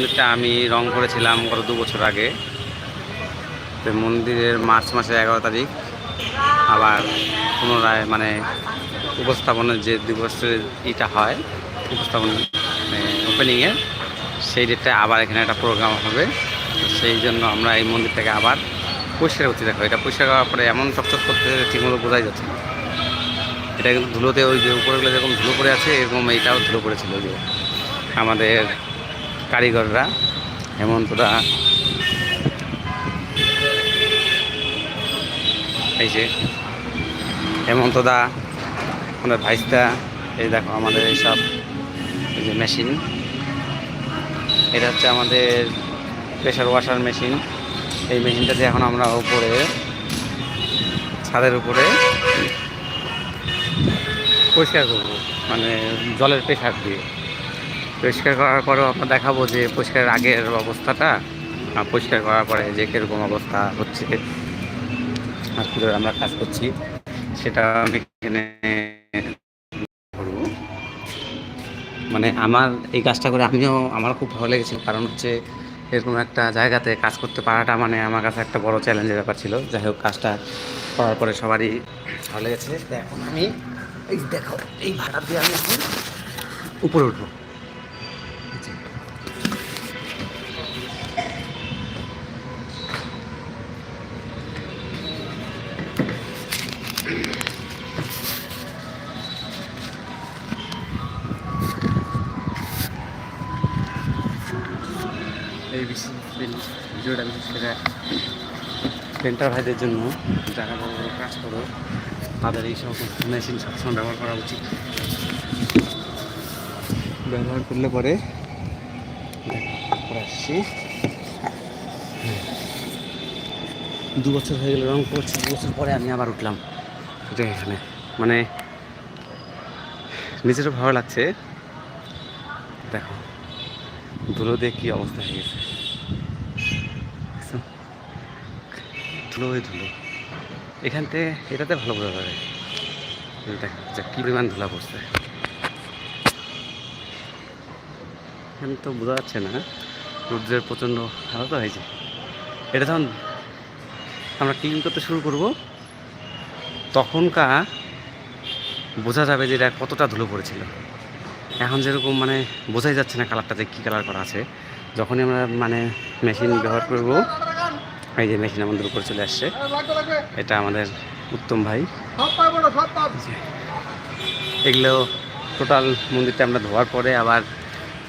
মন্দিরটা আমি রং করেছিলাম গত দু বছর আগে। মন্দিরের মার্চ মাসের এগারো তারিখ, আবার পুনরায় মানে উপস্থাপনের যে দিবসের ইটা হয়, উপস্থাপন ওপেনিংয়ের সেই ডেটটা আবার এখানে একটা প্রোগ্রাম হবে। সেই জন্য আমরা এই মন্দিরটাকে আবার পরিষ্কার করতে দেখো। এটা পরিষ্কার করার পরে এমন চকচক করতে ঠিকমতো বোঝাই যাচ্ছে। এটা কিন্তু ধুলোতে ওই যে উপরেগুলো যেরকম ধুলো পড়ে আছে, এরকম এইটাও ধুলো পড়েছিল যে আমাদের কারিগররা হেমন্তদা এই যে হেমন্তদা আমাদের ভাইস্তা, এই দেখো আমাদের এইসব, এই যে মেশিন। এটা হচ্ছে আমাদের প্রেশার ওয়াশার মেশিন। এই মেশিনটাতে এখন আমরা উপরে, ছাদের উপরে পরিষ্কার করব মানে জলের প্রেশার দিয়ে। পরিষ্কার করার পরেও আমরা দেখাবো যে পরিষ্কারের আগের অবস্থাটা পরিষ্কার করার পরে যে কীরকম অবস্থা হচ্ছে, আর আমরা কাজ করছি, সেটা আমি এখানে মানে আমার এই কাজটা করে আমিও, আমার খুব ভালো লেগেছিল, কারণ হচ্ছে এরকম একটা জায়গাতে কাজ করতে পারাটা মানে আমার কাছে একটা বড় চ্যালেঞ্জের ব্যাপার ছিল। যাই হোক, কাজটা করার পরে সবারই ভালো লেগেছে। এখন আমি, এই দেখো, এই ভাড়া দিয়ে আমি উপরে উঠবো। ভিডিওটা বিশেষ করে পেন্টার ভাইদের জন্য যারা বড় বড় কাজ করো তাদের এই সব মেশিন সবসময় ব্যবহার করা উচিত। ব্যবহার করলে পরে আসছি। দু বছর হয়ে গেল রং করছি দু বছর পরে আমি আবার উঠলাম। এটা এখানে। মানে নিজেরও ভালো লাগছে। দেখো ধুলো দিয়ে কী অবস্থা হয়ে গেছে দেখছ? ধুলো হয়ে ধুলো। এখান থেকে এটাতে ভালো বোঝা যাবে দেখো কী পরিমাণ ধুলা পড়ছে। এখানে তো বোঝা যাচ্ছে না, রৌদ্রের প্রচণ্ড তো হয়েছে। এটা যখন আমরা ক্লিন করতে শুরু করব, তখনকার বোঝা যাবে যে এটা কতটা ধুলো পড়েছিল। এখন যেরকম মানে বোঝাই যাচ্ছে না কালারটাতে কী কালার করা আছে। যখনই আমরা মানে মেশিন ব্যবহার করব এই যে মেশিন আমাদের উপরে চলে আসছে। এটা আমাদের উত্তম ভাই। এগুলো টোটাল মন্দিরটা আমরা ধোয়ার পরে আবার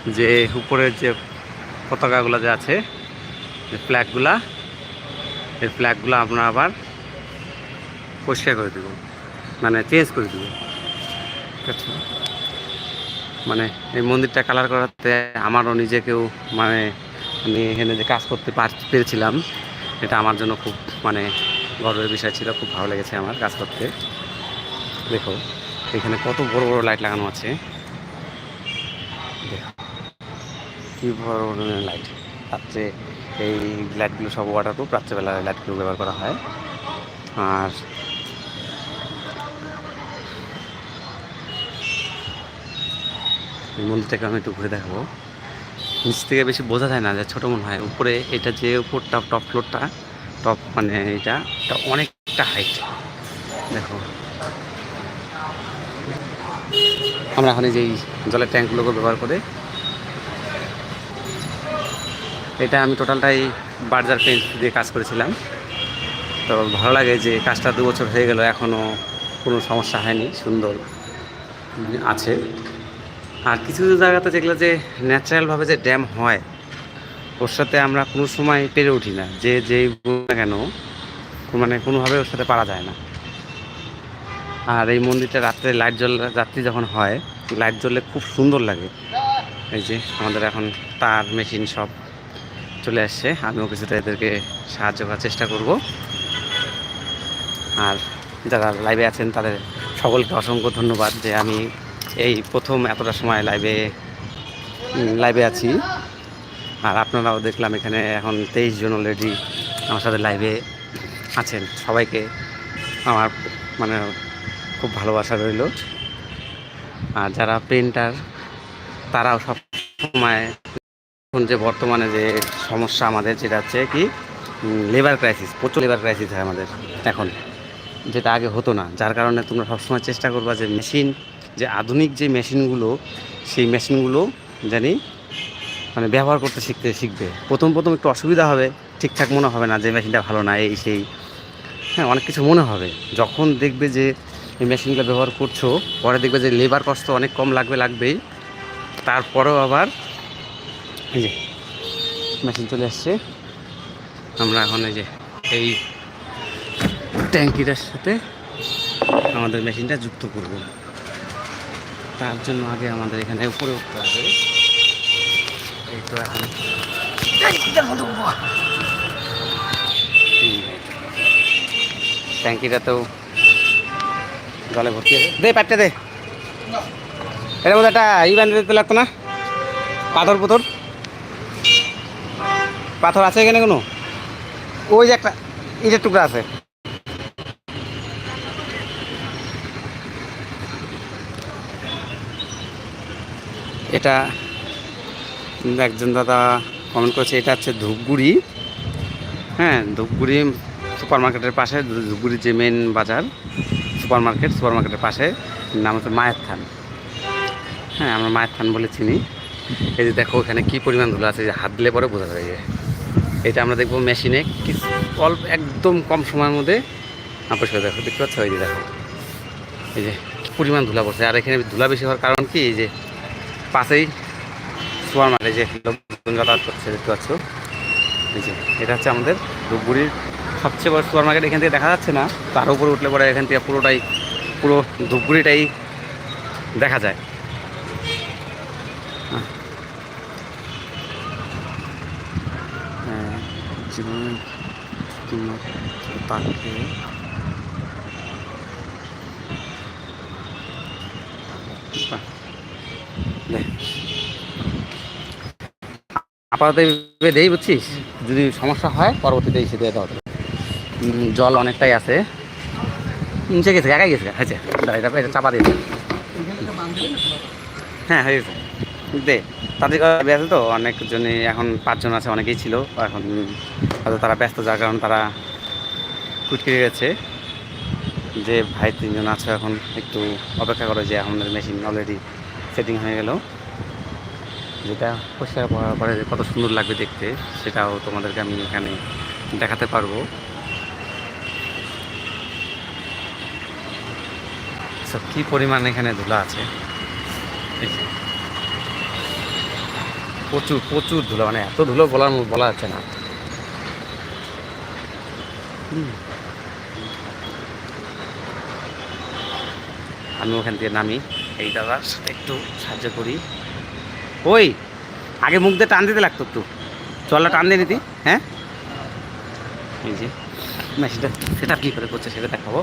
যে উপরের যে পতাকাগুলো যে আছে, যে ফ্ল্যাগগুলা এই ফ্ল্যাগগুলো আমরা আবার পরিষ্কার করে দেবো। মানে চেঞ্জ করে দেবো। মানে এই মন্দিরটা কালার করাতে আমারও নিজেকেও মানে আমি এখানে যে কাজ করতে পার- পেরেছিলাম। এটা আমার জন্য খুব মানে গর্বের বিষয় ছিল, খুব ভালো লেগেছে আমার কাজ করতে। দেখো, এখানে কত বড় বড় লাইট লাগানো আছে। দেখো, কি বড় বড় লাইট। রাত্রে এই লাইটগুলো সব ওয়াটার ওয়াটারপ্রুফ রাত্রেবেলা লাইটগুলো ব্যবহার করা হয়। আর এই মন্দিরটাকে আমি একটু ঘুরে দেখাবো। নিচ থেকে বেশি বোঝা যায় না যে ছোটো মনে হয়। উপরে এটা যে উপরটা টপ ফ্লোরটা টপ মানে এটা অনেকটা হাইট দেখো। আমরা এখন এই যে জলের ট্যাঙ্কগুলোকে ব্যবহার করে, এটা আমি টোটালটাই বার্জার পেন্ট দিয়ে কাজ করেছিলাম। তো ভালো লাগে যে কাজটা দু বছর হয়ে গেল, এখনও কোনো সমস্যা হয়নি, সুন্দর আছে। আর কিছু কিছু জায়গাতে যেগুলো যে ন্যাচারালভাবে যে ড্যাম হয়, ওর সাথে আমরা কোনো সময় পেরে উঠি না। যে যেই না কেন মানে কোনোভাবে ওর সাথে পারা যায় না। আর এই মন্দিরটা রাত্রে লাইট জ্বল, রাত্রি যখন হয় লাইট জ্বললে খুব সুন্দর লাগে। এই যে আমাদের এখন তার মেশিন সব চলে আসছে। আমিও কিছুটা এদেরকে সাহায্য করার চেষ্টা করব। আর যারা লাইভে আছেন, তাদের সকলকে অসংখ্য ধন্যবাদ যে আমি এই প্রথম এতটা সময় লাইভে লাইভে আছি। আর আপনারাও দেখলাম এখানে এখন তেইশ জন অলরেডি আমার সাথে লাইভে আছেন। সবাইকে আমার মানে খুব ভালোবাসা রইল। আর যারা প্রিন্টার তারাও সব সময় এখন যে বর্তমানে যে সমস্যা আমাদের, যেটা হচ্ছে কি লেবার ক্রাইসিস প্রচুর লেবার ক্রাইসিস হয় আমাদের এখন। যেটা আগে হতো না, যার কারণে তোমরা সবসময় চেষ্টা করবা যে মেশিন যে আধুনিক যে মেশিনগুলো, সেই মেশিনগুলো জানি মানে ব্যবহার করতে শিখতে শিখবে। প্রথম প্রথম একটু অসুবিধা হবে, ঠিকঠাক মনে হবে না যে মেশিনটা ভালো না, এই সেই। হ্যাঁ অনেক কিছু মনে হবে। যখন দেখবে যে এই মেশিনগুলো ব্যবহার করছ, পরে দেখবে যে লেবার কষ্ট অনেক কম লাগবে, লাগবেই। তারপরেও আবার এই যে মেশিন চলে আসছে। আমরা এখন এই যে এই ট্যাঙ্কিটার সাথে আমাদের মেশিনটা যুক্ত করব। তার জন্য আগে আমাদের এখানে উপরে উঠতে হবে। এই তো এখন। হুম। ট্যাঙ্কিটাতেও জলে ভর্তি আছে। দে প্যাটটা দে। এটার মধ্যে একটা ই বান্ধে দিতে লাগতো না? পাথর পুথর? পাথর আছে এখানে কোনো? ওই যে একটা ইটের টুকরা আছে। এটা একজন দাদা কমেন্ট করেছে, এটা হচ্ছে ধূপগুড়ি। হ্যাঁ ধূপগুড়ি সুপার মার্কেটের পাশে ধূপগুড়ির যে মেন বাজার সুপার মার্কেট সুপার মার্কেটের পাশে নাম হচ্ছে মায়ের থান। হ্যাঁ আমরা মায়ের থান বলে চিনি। এই যে দেখো, এখানে কী পরিমাণ ধুলো আছে যে হাত দিলে পরে বোঝা যায় এটা আমরা দেখব মেশিনে, কি অল্প, একদম কম সময়ের মধ্যে। আপস করে দেখো, দেখতে পাচ্ছ? এই যে দেখো, এই যে পরিমাণ ধুলা পড়ছে। আর এখানে ধুলা বেশি হওয়ার কারণ কি? এই যে পাশেই সুপার মার্কেট যে লোকজন যাতায়াত করছে, দেখতে পাচ্ছ? এই যে, এটা হচ্ছে আমাদের ধূপগুড়ির সবচেয়ে বড় সুপার মার্কেট। এখান থেকে দেখা যাচ্ছে না, তার উপরে উঠলে পরে এখান থেকে পুরোটাই, পুরো ধূপগুড়িটাই দেখা যায়। হ্যাঁ আপাতত এইভাবে দেই, বুঝছিস? যদি সমস্যা হয়, পরবর্তীতে এসে দিয়ে দেওয়া জল অনেকটাই আছে। নিচে গেছে, একাই গেছে, হয়েছে। এটা চাপা দিয়েছে। হ্যাঁ হয়ে গেছে। দে, তাদের আছে তো? অনেকজনই এখন পাঁচজন আছে, অনেকেই ছিল। এখন হয়তো তারা ব্যস্ত, যার কারণ তারা কুটকে গেছে। যে ভাই তিনজন আছে এখন, একটু অপেক্ষা করে যে আমাদের মেশিন অলরেডি সেটিং হয়ে গেল। যেটা পরিষ্কার করার পরে কত সুন্দর লাগবে দেখতে, সেটাও তোমাদেরকে আমি এখানে দেখাতে পারব। কী পরিমাণ এখানে ধুলা আছে? প্রচুর প্রচুর ধুলো মানে এত ধুলো বলার বলা যাচ্ছে না। আমি ওখান থেকে নামি। এই দাদার একটু সাহায্য করি। ওই, আগে মুখ দিয়ে টান দিতে লাগতো একটু। চলটা টান দিয়ে নিতি হ্যাঁ? এই যে মেশিনটা সেটা সেটা কী করে করছে সেটা দেখাবো।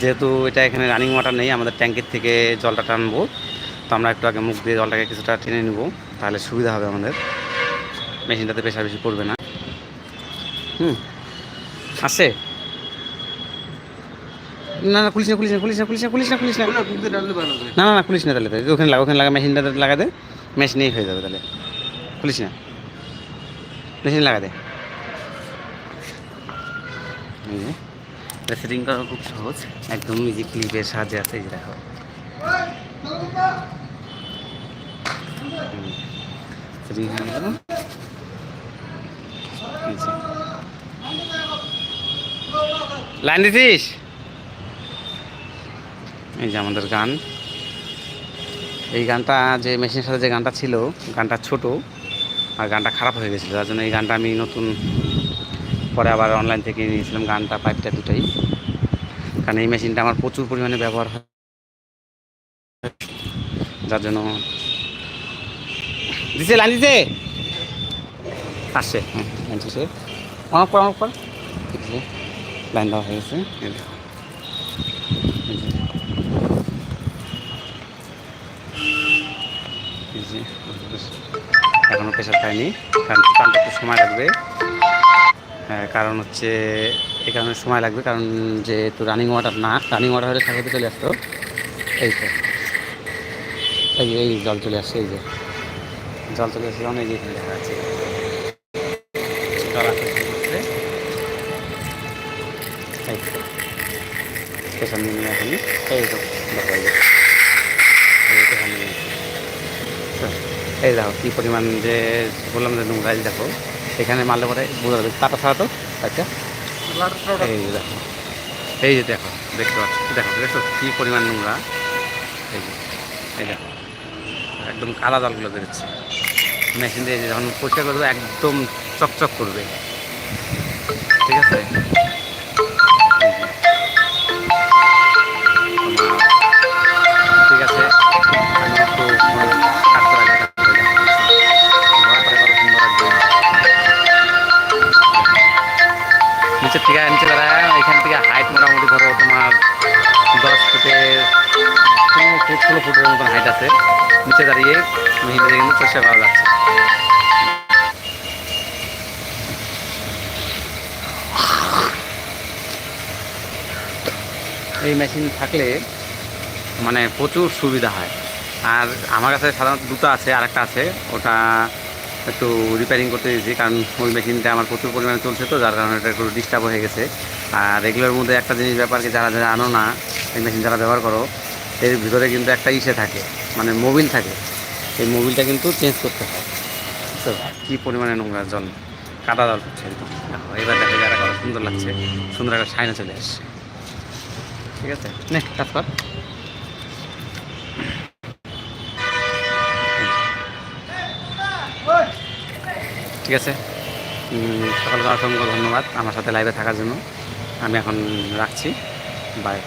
যেহেতু এটা এখানে রানিং ওয়াটার নেই, আমাদের ট্যাঙ্কের থেকে জলটা টানবো। তো আমরা একটু আগে মুখ দিয়ে জলটাকে কিছুটা টেনে নেব, তাহলে সুবিধা হবে আমাদের। মেশিনটাতে প্রেশার বেশি পড়বে না। হুম আসছে না না খুলিস না খুলিস না খুলিস না খুলিস না খুলিস না খুলিস না। না না না খুলিস না তাহলে তাহলে ওখানে লাগা ওখানে লাগা মেশিনটা লাগা দে মেশিনেই হয়ে যাবে তাহলে। খুলিস না। মেশিন লাগা দে। সেটিং করা খুব সহজ। একদম ইজি ক্লিপের সাহায্যে আছে এই দেখো। সেটিং। লাইন দিছিস? এই যে আমাদের গান। এই গানটা যে মেশিনের সাথে যে গানটা ছিল, গানটা ছোট আর গানটা খারাপ হয়ে গেছিল, তার জন্য এই গানটা আমি নতুন পরে আবার অনলাইন থেকে নিয়েছিলাম গানটা পাইপটা দুটাই। কারণ এই মেশিনটা আমার প্রচুর পরিমাণে ব্যবহার হয়। যার জন্য দিছে, লাইন দিছে? আসছে হ্যাঁ অনেক পর অনেক পর। লাইন দেওয়া হয়ে গেছে এই দেখো। এই যে। এই যে, এখনও প্রেশার পাইনি কারণ টানতে একটু সময় লাগবে। হ্যাঁ, কারণ হচ্ছে এই কারণে সময় লাগবে কারণ যেহেতু রানিং ওয়াটার না রানিং ওয়াটার হলে সাথে চলে আসতো। এই তো। এই এই জল চলে আসছে এই যে। জল চলে এসে অনেক এখানে দেখা যাচ্ছে। এই তো। এই তো দেখা এই দেখো, কী পরিমাণ যে বললাম যে নোংরা দেখো, এখানে মারলে পরে বোঝা যাবে কাটা ছাড়া তো আচ্ছা। এই যে দেখো, এই যে দেখো, দেখতে পাচ্ছ, দেখো দেখো কী পরিমাণ নোংরা। এই যে, এই দেখো, একদম কালা জলগুলো বেরোচ্ছে। মেশিন দিয়ে যখন পরিষ্কার করবে একদম চকচক করবে। ঠিক আছে? ফুটের মতন হাইট আছে। নিচে দাঁড়িয়ে মহিলাদের কিন্তু পরিষ্কার করা যাচ্ছে এই মেশিন থাকলে মানে প্রচুর সুবিধা হয়। আর আমার কাছে সাধারণত দুটো আছে আর একটা আছে। ওটা একটু রিপেয়ারিং করতে দিয়েছি, কারণ ওই মেশিনটা আমার প্রচুর পরিমাণে চলছে তো, যার কারণে এটা একটু ডিস্টার্ব হয়ে গেছে। আর এগুলোর মধ্যে একটা জিনিস ব্যাপারকে যারা যারা আনো না, এই মেশিন যারা ব্যবহার করো এর ভিতরে কিন্তু একটা ইসে থাকে মানে মোবিল থাকে। এই মোবিলটা কিন্তু চেঞ্জ করতে হয়। তো কী পরিমাণে নোংরা জল, কাদা জল হচ্ছে একদম। এবার দেখো যারা কত সুন্দর লাগছে। সুন্দর একটা সাইনে চলে আসছে। ঠিক আছে? নে কাজ কর। ঠিক আছে? সকলকে অসংখ্য ধন্যবাদ আমার সাথে লাইভে থাকার জন্য। আমি এখন রাখছি। বাই